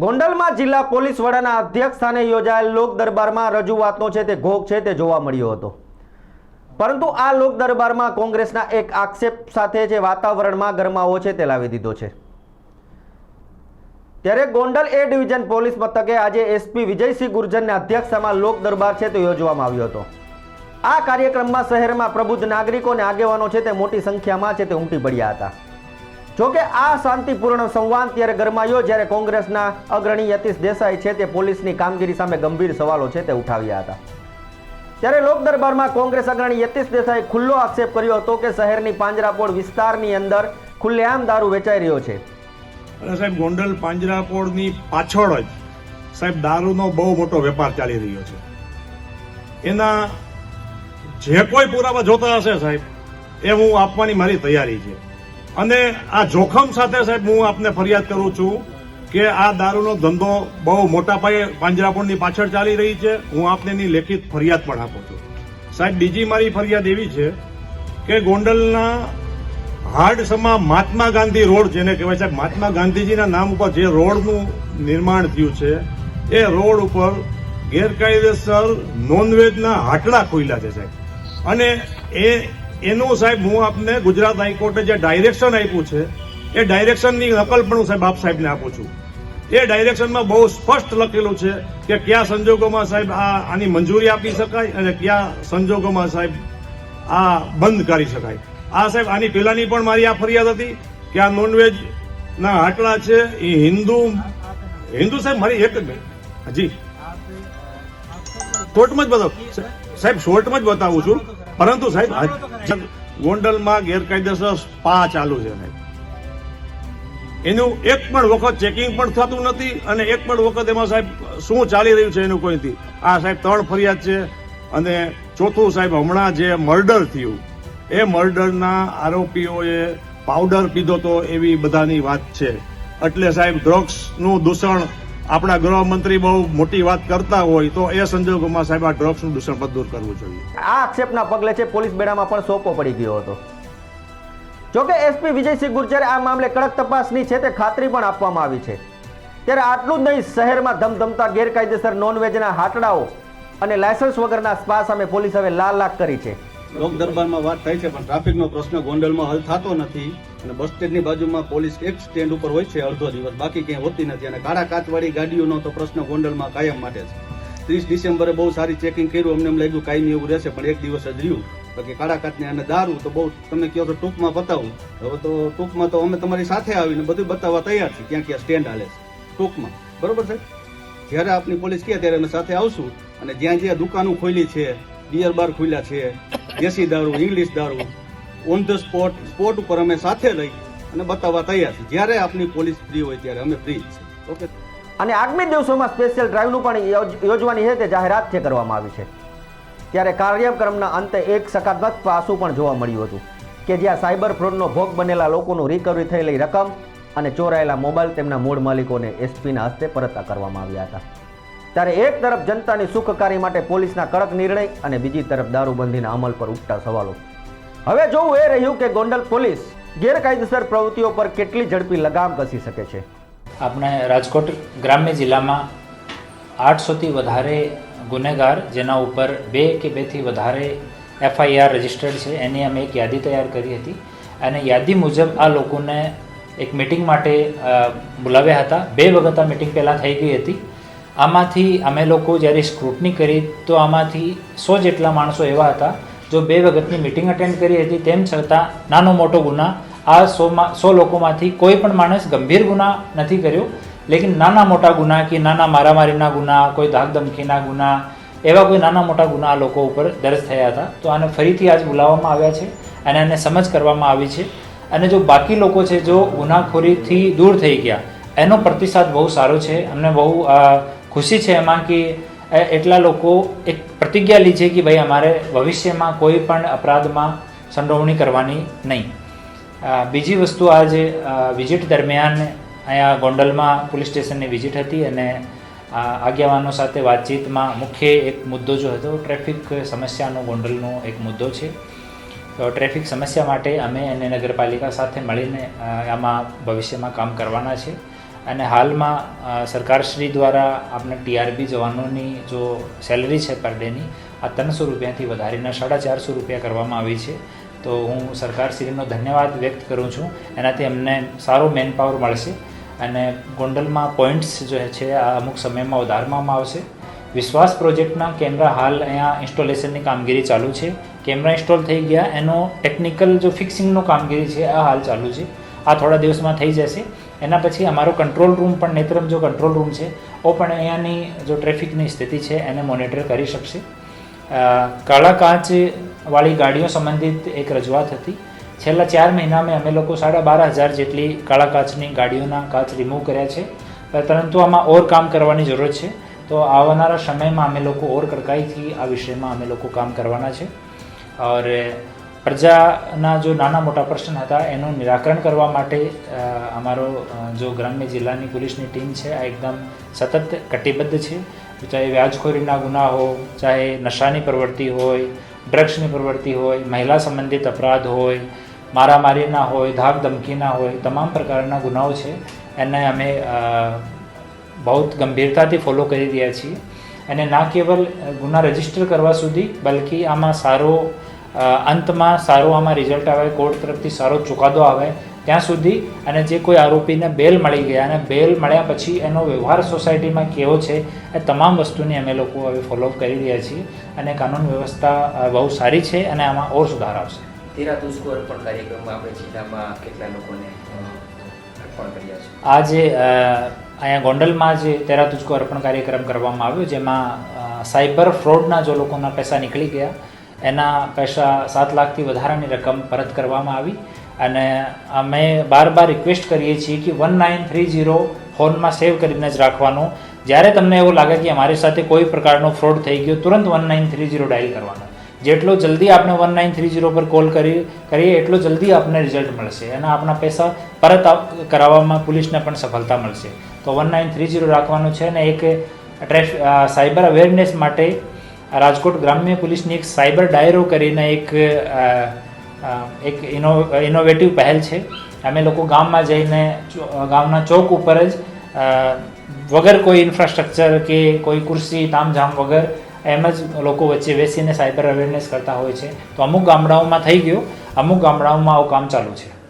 ગોંડલમાં જિલ્લા પોલીસ વડાના અધ્યક્ષ સ્થાને યોજાયેલ લોક દરબારમાં રજૂઆતનો છે તે ઘોગ છે તે જોવા મળ્યો હતો. પરંતુ આ લોક દરબારમાં કોંગ્રેસના એક આક્ષેપ સાથે જે વાતાવરણમાં ગરમાવો છે તે લાવી દીધો છે. ત્યારે ગોંડલ એ ડિવિઝન પોલીસ મથકે આજે એસપી વિજયસિંહ ગુર્જરના અધ્યક્ષતામાં લોક દરબાર છે તે યોજવામાં આવ્યો હતો. આ કાર્યક્રમમાં શહેરમાં પ્રબુદ્ધ નાગરિકો અને આગેવાનો છે તે મોટી સંખ્યામાં છે તે ઉમટી પડ્યા હતા. જોકે આ શાંતિપૂર્ણ સંવાદ ત્યારે ગરમાયો જ્યારે કોંગ્રેસના અગ્રણી યતીશ દેસાઈ છે તે પોલીસની કામગીરી સામે ગંભીર સવાલો છે તે ઉઠાવ્યા હતા. ત્યારે લોક દરબારમાં કોંગ્રેસ અગ્રણી યતીશ દેસાઈ ખુલ્લો આક્ષેપ કર્યો હતો કે શહેરની પાંજરાપોળ વિસ્તારની અંદર ખુલ્લેઆમ દારૂ વેચાઈ રહ્યો છે. સાહેબ, ગોંડલ પાંજરાપોળની પાછળ જ સાહેબ દારૂનો બહુ મોટો વેપાર ચાલી રહ્યો છે. એના જે કોઈ પુરાવા જોતા હશે સાહેબ, એ હું આપવાની મારી તૈયારી છે. અને આ જોખમ સાથે સાહેબ હું આપને ફરિયાદ કરું છું કે આ દારૂનો ધંધો બહુ મોટા પાયે પાંજરાપોળની પાછળ ચાલી રહી છે. હું આપને એની લેખિત ફરિયાદ પણ આપું છું. સાહેબ, બીજી મારી ફરિયાદ એવી છે કે ગોંડલના હાડસમાં મહાત્મા ગાંધી રોડ, જેને કહેવાય છે મહાત્મા ગાંધીજીના નામ ઉપર જે રોડનું નિર્માણ થયું છે, એ રોડ ઉપર ગેરકાયદેસર નોનવેજના હાટલા ખોલ્યા છે સાહેબ. અને એ એનું સાહેબ હું આપને ગુજરાત હાઈકોર્ટે જે ડાયરેક્શન આપ્યું છે એ ડાયરેક્શનની નકલ પણ હું સાહેબ આપ સાહેબને આપું છું. એ ડાયરેક્શનમાં બહુ સ્પષ્ટ લખેલું છે કે કયા સંજોગોમાં સાહેબ આ આની મંજૂરી આપી શકાય અને કયા સંજોગોમાં સાહેબ આ બંધ કરી શકાય. આ સાહેબ આની પહેલાની પણ મારી આ ફરિયાદ હતી કે આ નોનવેજ ના હાટલા છે એ હિન્દુ હિન્દુ સાહેબ મારી એક જ. હજી. શોર્ટમાં જ બતાવું. સાહેબ શોર્ટમાં જ બતાવું છું. પરંતુ સાહેબ ગોંડલમાં ગેરકાયદેસર સ્પા ચાલુ છે, સાહેબ. એનું એક પણ વખત ચેકિંગ પણ થતું નથી અને એક પણ વખત એમાં સાહેબ, શું ચાલી રહ્યું છે એનું કોઈથી આ સાહેબ ત્રણ ફરિયાદ છે અને ચોથું સાહેબ હમણાં જે મર્ડર થયું, એ મર્ડરના આરોપીઓએ પાવડર પીધો તો એવી બધાની વાત છે. એટલે સાહેબ ડ્રગ્સનું દૂષણ આપણા ગૃહમંત્રી બહુ મોટી વાત કરતા હોય તો એ સંજોગોમાં સાહેબ આ ડ્રગ્સનું દૂષણ દૂર કરવું જોઈએ. આ આક્ષેપના પગલે છે પોલીસ બેડામાં પણ સોપો પડી ગયો હતો. જોકે એસપી વિજયસિંહ ગુર્જરે આ મામલે કડક તપાસની છે તે ખાતરી પણ આપવામાં આવી છે. ત્યારે આટલું જ નહીં, શહેરમાં ધમધમતા, ગેરકાયદેસર નોનવેજના હાટડાઓ અને લાયસન્સ વગરના સ્પા સામે પોલીસ હવે લાલ લાખ કરી છે. લોક દરબારમાં વાત થાય છે, પણ ટ્રાફિકનો પ્રશ્ન ગોંડલમાં હલ થતો નથી અને બસ સ્ટેન્ડની બાજુમાં પોલીસ એક સ્ટેન્ડ ઉપર હોય છે અડધો દિવસ. બાકી ક્યાંય હોતી નથી અને કાળા કાચવાળી ગાડીઓનો તો પ્રશ્ન ગોંડલમાં કાયમ માટે છે. ત્રીસ ડિસેમ્બરે બહુ સારી ચેકિંગ કર્યું, અમને એમ લાગ્યું કાયમી એવું રહેશે, પણ એક દિવસ જ રહ્યું. બાકી કાળા કાચને અને દારૂ તો બહુ તમે કહો તો ટૂંકમાં બતાવું. હવે તો ટૂંકમાં તો અમે તમારી સાથે આવીને બધું બતાવવા તૈયાર છીએ, ક્યાં ક્યાં સ્ટેન્ડ હાલે છે. ટૂંકમાં. બરોબર છે જ્યારે આપની પોલીસ કહે ત્યારે અમે સાથે આવશું અને જ્યાં જ્યાં દુકાનો ખોલી છે બિયર બાર ખુલ્યા છે, દેશી દારૂ ઇંગ્લિશ દારૂ ઓન ધ સ્પોટ સ્પોટ ઉપર અમે સાથે લઈ અને બતાવવા તૈયાર છે જ્યારે આપની પોલીસ ફ્રી હોય ત્યારે અમે ફ્રી છે ઓકે અને આગામી દિવસોમાં સ્પેશિયલ ડ્રાઈવનું પણ યોજ- યોજવાની છે તે જાહેરાત છે કરવામાં આવી છે. ત્યારે કાર્યક્રમના અંતે એક સકારાત્મક પાસું પણ જોવા મળ્યું હતું કે જ્યાં સાયબર ફ્રોડનો ભોગ બનેલા લોકોનું રિકવરી થયેલી રકમ અને ચોરાયેલા મોબાઈલ તેમના મૂળ માલિકોને એસપીના હસ્તે પરત કરવામાં આવ્યા હતા. ત્યારે એક તરફ જનતાની સુખકારી માટે પોલીસના કડક નિર્ણય અને બીજી તરફ દારૂબંધીના અમલ પર ઉઠતા સવાલો. હવે જોવું એ રહ્યું કે ગોંડલ પોલીસ ગેરકાયદેસર પ્રવૃત્તિઓ પર કેટલી ઝડપી લગામ કસી શકે છે? આપણે રાજકોટ ગ્રામ્ય જિલ્લામાં આઠસોથી વધારે ગુનેગાર જેના ઉપર બે કે બેથી વધારે એફઆઈઆર રજિસ્ટર્ડ છે. એની અમે એક યાદી તૈયાર કરી હતી અને યાદી મુજબ આ લોકોને એક મિટિંગ માટે બોલાવ્યા હતા. બે વખત આ મિટિંગ પહેલાં થઈ ગઈ હતી. આમાંથી અમે લોકો જ્યારે સ્ક્રુટની કરી, તો આમાંથી સો જેટલા માણસો એવા હતા, જો બે વખતની મિટિંગ અટેન્ડ કરી હતી, તેમ છતાં નાનો મોટો ગુના આ સોમાં, સો લોકોમાંથી કોઈ પણ માણસ ગંભીર ગુના નથી કર્યો. લેકિન નાના મોટા ગુના કે નાના મારામારીના ગુના, કોઈ ધાકધમકીના ગુના, એવા કોઈ નાના મોટા ગુના આ લોકો ઉપર દર્જ થયા હતા. તો આને ફરીથી આજ બોલાવવામાં આવ્યા છે અને એને સમજ કરવામાં આવી છે. અને જો બાકી લોકો છે, જો ગુનાખોરીથી દૂર થઈ ગયા, એનો પ્રતિસાદ બહુ સારો છે. અમને બહુ ખુશી છે એમાં કે એટલા લોકો એક પ્રતિજ્ઞા લીધી કે ભાઈ અમારે ભવિષ્યમાં કોઈ પણ અપરાધમાં સંડોવણી કરવાની નહીં. બીજી વસ્તુ આજે વિઝિટ દરમિયાન અહીંયા ગોંડલમાં પોલીસ સ્ટેશનની વિઝિટ હતી અને આગેવાનો સાથે વાતચીતમાં મુખ્ય એક મુદ્દો જો હતો, ટ્રાફિક સમસ્યાનો ગોંડલનો એક મુદ્દો છે. તો ટ્રાફિક સમસ્યા માટે અમે અને નગરપાલિકા સાથે મળીને આમાં ભવિષ્યમાં કામ કરવાના છે. અને હાલમાં સરકારશ્રી દ્વારા આપણે ટીઆરબી જવાનોની જો સેલરી છે પર ડેની આ ત્રણસો રૂપિયાથી વધારીને સાડા ચારસો રૂપિયા કરવામાં આવી છે. તો હું સરકારશ્રીનો ધન્યવાદ વ્યક્ત કરું છું. એનાથી અમને સારો મેન પાવર મળશે અને ગોંડલમાં પોઈન્ટ્સ જે છે, આ અમુક સમયમાં વધારવામાં આવશે. વિશ્વાસ પ્રોજેક્ટના કેમેરા હાલ અહીંયા ઇન્સ્ટોલેશનની કામગીરી ચાલુ છે. કેમેરા ઇન્સ્ટોલ થઈ ગયા, એનો ટેકનિકલ જો ફિક્સિંગનો કામગીરી છે, આ હાલ ચાલુ છે. આ થોડા દિવસમાં થઈ જશે. એના પછી અમારો કંટ્રોલ રૂમ પણ નેત્રમ જો કંટ્રોલ રૂમ છે, ઓ પણ અહીંયાની જો ટ્રાફિકની સ્થિતિ છે, એને મોનિટર કરી શકશે. કાળા કાચવાળી ગાડીઓ સંબંધિત એક રજૂઆત હતી. છેલ્લા ચાર મહિનામાં અમે લોકો સાડા બાર હજાર જેટલી કાળા કાચની ગાડીઓના કાચ રિમૂવ કર્યા છે. પરંતુ આમાં ઓર કામ કરવાની જરૂર છે. તો આવનારા સમયમાં અમે લોકો ઓર કડકાઈથી આ વિષયમાં અમે લોકો કામ કરવાના છે. ઓર પ્રજાના જો નાના મોટા પ્રશ્ન હતા, એનું નિરાકરણ કરવા માટે અમારો જો ગ્રામ્ય જિલ્લાની પોલીસની ટીમ છે, આ એકદમ સતત કટિબદ્ધ છે. ચાહે વ્યાજખોરીના ગુના હો, ચાહે નશાની પ્રવૃત્તિ હોય, ડ્રગ્સની પ્રવૃત્તિ હોય, મહિલા સંબંધિત અપરાધ હોય, મારામારીના હોય ધાક ધમકીના હોય, તમામ પ્રકારના ગુનાઓ છે. એને અમે બહુ ગંભીરતાથી ફોલો કરી રહ્યા છીએ. અને ના કેવલ ગુના રજિસ્ટર કરવા સુધી, બલકી આમાં સારો અંતમાં સારો આમાં રિઝલ્ટ આવે કોર્ટ તરફથી સારો ચુકાદો આવે ત્યાં સુધી અને જે કોઈ આરોપીને બેલ મળી ગયા અને બેલ મળ્યા પછી એનો વ્યવહાર સોસાયટીમાં કેવો છે એ તમામ વસ્તુની અમે લોકો હવે ફોલોઅપ કરી રહ્યા છીએ અને કાનૂન વ્યવસ્થા બહુ સારી છે અને આમાં ઓર સુધાર આવશે. તેરા તુસ્કો અર્પણ કાર્યક્રમમાં આપણે જિલ્લામાં કેટલા લોકોને અર્પણ કર્યા છે? આજે અહીંયા ગોંડલમાં જે તેરા તુજકો અર્પણ કાર્યક્રમ કરવામાં આવ્યો જેમાં સાયબર ફ્રોડના જો લોકોના પૈસા નીકળી ગયા એના પૈસા સાત લાખથી વધારાની રકમ પરત કરવામાં આવી. અને અમે બાર બાર રિક્વેસ્ટ કરીએ છીએ કે વન નાઇન થ્રી ઝીરો ફોનમાં સેવ કરીને જ રાખવાનો. જ્યારે તમને એવું લાગે કે અમારી સાથે કોઈ પ્રકારનો ફ્રોડ થઈ ગયો, તુરંત one nine three zero dial કરવાનો. જેટલો જલ્દી આપણે વન નાઇન થ્રી ઝીરો પર કોલ કરી, કરીએ, એટલો જલ્દી આપણને રિઝલ્ટ મળશે અને આપણા પૈસા પરત કરાવવામાં પોલીસને પણ સફળતા મળશે. તો વન નાઇન થ્રી ઝીરો રાખવાનું છે અને એક ટ્રેફ સાયબર અવેરનેસ માટે રાજકોટ ગ્રામ્ય પોલીસની એક સાયબર ડાયરો કરીને એક એક ઇનો, ઇનોવેટિવ પહેલ છે. અમે લોકો ગામમાં જઈને ગામના ચોક ઉપર જ વગર કોઈ ઇન્ફ્રાસ્ટ્રક્ચર કે કોઈ ખુરશી તામઝામ વગર એમ જ લોકો વચ્ચે બેસીને સાયબર અવેરનેસ કરતા હોય છે. તો અમુક ગામડાઓમાં થઈ ગયો. અમુક ગામડાઓમાં આવું કામ ચાલુ છે.